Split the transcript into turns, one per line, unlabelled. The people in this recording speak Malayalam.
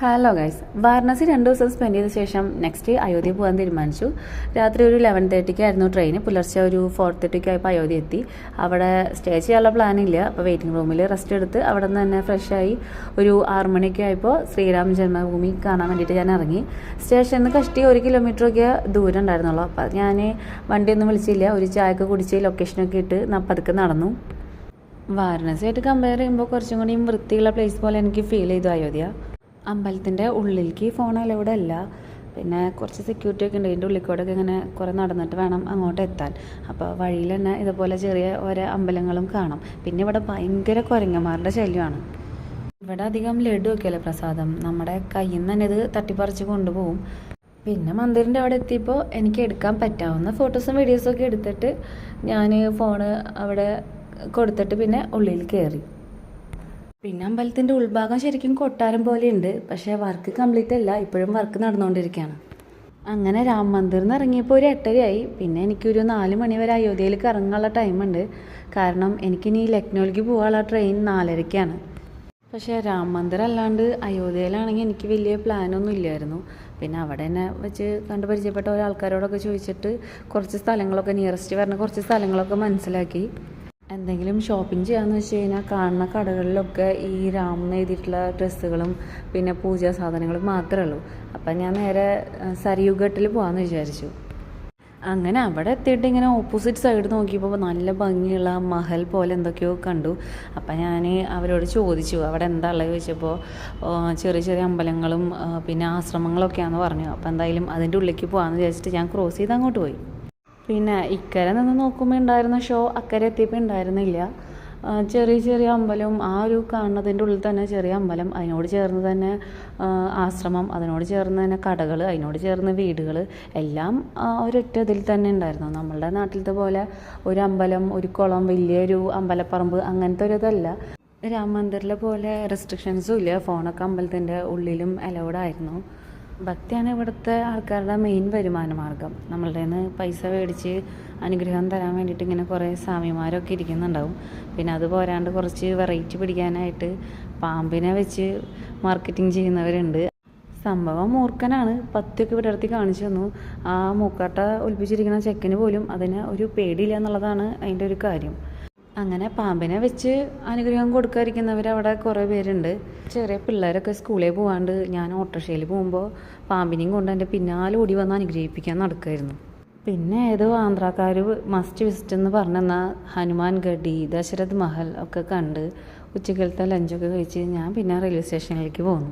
ഹലോ ഗൈസ് വാരണാസി രണ്ട് ദിവസം സ്പെൻഡ് ചെയ്ത ശേഷം നെക്സ്റ്റ് അയോധ്യ പോകാൻ തീരുമാനിച്ചു. രാത്രി ഒരു ലെവൻ തേർട്ടിക്കായിരുന്നു ട്രെയിൻ പുലർച്ചെ ഒരു ഫോർ തേർട്ടിക്ക് ആയപ്പോൾ അയോധ്യ എത്തി. അവിടെ സ്റ്റേ ചെയ്യാനുള്ള പ്ലാനില്ല അപ്പോൾ വെയിറ്റിംഗ് റൂമിൽ റെസ്റ്റ് എടുത്ത് അവിടെ നിന്ന് തന്നെ ഫ്രഷായി ഒരു ആറ് മണിയൊക്കെ ആയപ്പോൾ ശ്രീരാം ജന്മഭൂമി കാണാൻ വേണ്ടിയിട്ട് ഞാൻ ഇറങ്ങി. സ്റ്റേഷനിൽ നിന്ന് കഷ്ടി ഒരു കിലോമീറ്ററൊക്കെ ദൂരം ഉണ്ടായിരുന്നുള്ളൂ. അപ്പോൾ ഞാൻ വണ്ടിയൊന്നും വിളിച്ചില്ല. ഒരു ചായയൊക്കെ കുടിച്ച് ലൊക്കേഷനൊക്കെ ഇട്ട് പതുക്കെ നടന്നു. വാരണാസിയായിട്ട് കമ്പയർ ചെയ്യുമ്പോൾ കുറച്ചും കൂടിയും വൃത്തിയുള്ള പ്ലേസ് പോലെ എനിക്ക് ഫീൽ ചെയ്തു അയോധ്യ. അമ്പലത്തിന്റെ ഉള്ളിലേക്ക് ഫോൺ അലൗഡ് അല്ല. പിന്നെ കുറച്ച് സെക്യൂരിറ്റി ഒക്കെ ഉണ്ട് ഇതിന്റെ ഉള്ളിൽ ഒക്കെ ഇങ്ങനെ കുറേ നടന്നിട്ട് വേണം അങ്ങോട്ട് എത്താൻ. അപ്പോൾ വഴിയിൽ തന്നെ ഇതുപോലെ ചെറിയ ഓരോ അമ്പലങ്ങളും കാണാം. പിന്നെ ഇവിടെ ഭയങ്കര കുരങ്ങന്മാരുടെ ശല്യമാണ്. ഇവിടെ അധികം ലഡു ഒക്കെയല്ലേ പ്രസാദം? നമ്മുടെ കയ്യിൽ നിന്ന് തന്നെ ഇത് തട്ടിപ്പറിച്ച് കൊണ്ടുപോകും. പിന്നെ മന്ദിറിന്റെ അവിടെ എത്തിയപ്പോൾ എനിക്ക് എടുക്കാൻ പറ്റാവുന്ന ഫോട്ടോസും വീഡിയോസും ഒക്കെ എടുത്തിട്ട് ഞാൻ ഫോണ് അവിടെ കൊടുത്തിട്ട് പിന്നെ ഉള്ളിൽ കയറി. പിന്നെ അമ്പലത്തിന്റെ ഉൾഭാഗം ശരിക്കും കൊട്ടാരം പോലെയുണ്ട്. പക്ഷേ വർക്ക് കംപ്ലീറ്റ് അല്ല. ഇപ്പോഴും വർക്ക് നടന്നുകൊണ്ടിരിക്കുകയാണ്. അങ്ങനെ രാം മന്ദിറിൽ നിന്ന് ഇറങ്ങിയപ്പോൾ ഒരു എട്ടരയായി. പിന്നെ എനിക്കൊരു നാല് മണി വരെ അയോധ്യയിൽ കറങ്ങാനുള്ള ടൈമുണ്ട് കാരണം എനിക്കിനി ലക്നോയിലേക്ക് പോകാനുള്ള ട്രെയിൻ നാലരയ്ക്കാണ് പക്ഷേ രാം മന്ദിർ അല്ലാണ്ട് അയോധ്യയിലാണെങ്കിൽ എനിക്ക് വലിയ പ്ലാനൊന്നും ഇല്ലായിരുന്നു. പിന്നെ അവിടെ തന്നെ വെച്ച് കണ്ട് പരിചയപ്പെട്ട ഒരാൾക്കാരോടൊക്കെ ചോദിച്ചിട്ട് കുറച്ച് സ്ഥലങ്ങളൊക്കെ നിയറസ്റ്റ് പറഞ്ഞ കുറച്ച് സ്ഥലങ്ങളൊക്കെ മനസ്സിലാക്കി. എന്തെങ്കിലും ഷോപ്പിംഗ് ചെയ്യാന്ന് വെച്ച് കഴിഞ്ഞാൽ കാണുന്ന കടകളിലൊക്കെ ഈ രാമെന്ന് എഴുതിയിട്ടുള്ള ഡ്രസ്സുകളും പിന്നെ പൂജാ സാധനങ്ങളും മാത്രമേ ഉള്ളൂ. അപ്പം ഞാൻ നേരെ സരിയുഘട്ടിൽ പോകാമെന്ന് വിചാരിച്ചു. അങ്ങനെ അവിടെ എത്തിയിട്ട് ഇങ്ങനെ ഓപ്പോസിറ്റ് സൈഡ് നോക്കിയപ്പോൾ നല്ല ഭംഗിയുള്ള മഹൽ പോലെ എന്തൊക്കെയോ കണ്ടു. അപ്പം ഞാൻ അവരോട് ചോദിച്ചു അവിടെ എന്താ ഉള്ളത് ചോദിച്ചപ്പോൾ ചെറിയ ചെറിയ അമ്പലങ്ങളും പിന്നെ ആശ്രമങ്ങളൊക്കെയാണെന്ന് പറഞ്ഞു. അപ്പോൾ എന്തായാലും അതിന്റെ ഉള്ളിലേക്ക് പോകാമെന്ന് വിചാരിച്ചിട്ട് ഞാൻ ക്രോസ് ചെയ്ത് അങ്ങോട്ട് പോയി. പിന്നെ ഇക്കരെ നിന്ന് നോക്കുമ്പോൾ ഉണ്ടായിരുന്ന ഷോ അക്കരെ എത്തിയപ്പോൾ ഉണ്ടായിരുന്നില്ല. ചെറിയ ചെറിയ അമ്പലം ആ ഒരു കാണുന്നതിന്റെ ഉള്ളിൽ തന്നെ ചെറിയ അമ്പലം അതിനോട് ചേർന്ന് തന്നെ ആശ്രമം അതിനോട് ചേർന്ന് തന്നെ കടകൾ അതിനോട് ചേർന്ന് വീടുകൾ എല്ലാം ഒരൊറ്റ ഇതിൽ തന്നെ ഉണ്ടായിരുന്നു. നമ്മളുടെ നാട്ടിലത്തെ പോലെ ഒരു അമ്പലം ഒരു കുളം വലിയൊരു അമ്പലപ്പറമ്പ് അങ്ങനത്തെ ഒരു ഇതല്ല. രാം മന്ദിറിലെ പോലെ റെസ്ട്രിക്ഷൻസും ഇല്ല. ഫോണൊക്കെ അമ്പലത്തിന്റെ ഉള്ളിലും അലൗഡ് ആയിരുന്നു. ഭക്തിയാണ് ഇവിടുത്തെ ആൾക്കാരുടെ മെയിൻ വരുമാന മാർഗം. നമ്മളുടെ നിന്ന് പൈസ മേടിച്ച് അനുഗ്രഹം തരാൻ വേണ്ടിയിട്ട് ഇങ്ങനെ കുറേ സ്വാമിമാരൊക്കെ ഇരിക്കുന്നുണ്ടാവും. പിന്നെ അത് പോരാണ്ട് കുറച്ച് വെറൈറ്റി പിടിക്കാനായിട്ട് പാമ്പിനെ വെച്ച് മാർക്കറ്റിംഗ് ചെയ്യുന്നവരുണ്ട്. സംഭവം മൂർഖനാണ്. പത്തിയൊക്കെ വിടർത്തി കാണിച്ചു തന്നു. ആ മൂക്കാട്ട ഒലിപ്പിച്ചിരിക്കുന്ന ചെക്കന് പോലും അതിന് ഒരു പേടിയില്ല എന്നുള്ളതാണ് അതിന്റെ ഒരു കാര്യം. അങ്ങനെ പാമ്പിനെ വെച്ച് അനുഗ്രഹം കൊടുക്കാതിരിക്കുന്നവർ അവിടെ കുറേ പേരുണ്ട്. ചെറിയ പിള്ളേരൊക്കെ സ്കൂളിൽ പോകാണ്ട് ഞാൻ ഓട്ടോറിക്ഷയിൽ പോകുമ്പോൾ പാമ്പിനെയും കൊണ്ട് എന്റെ പിന്നാലെ ഓടി വന്ന് അനുഗ്രഹിപ്പിക്കാൻ നടക്കുമായിരുന്നു പിന്നെ ഏതോ ആന്ധ്രാക്കാർ മസ്റ്റ് വിസിറ്റ് എന്ന് പറഞ്ഞെന്ന ഹനുമാൻ ഗഡി ദശരഥ് മഹൽ ഒക്കെ കണ്ട് ഉച്ചക്കലത്തെ ലഞ്ചൊക്കെ കഴിച്ച് ഞാൻ പിന്നെ റെയിൽവേ സ്റ്റേഷനിലേക്ക് പോന്നു.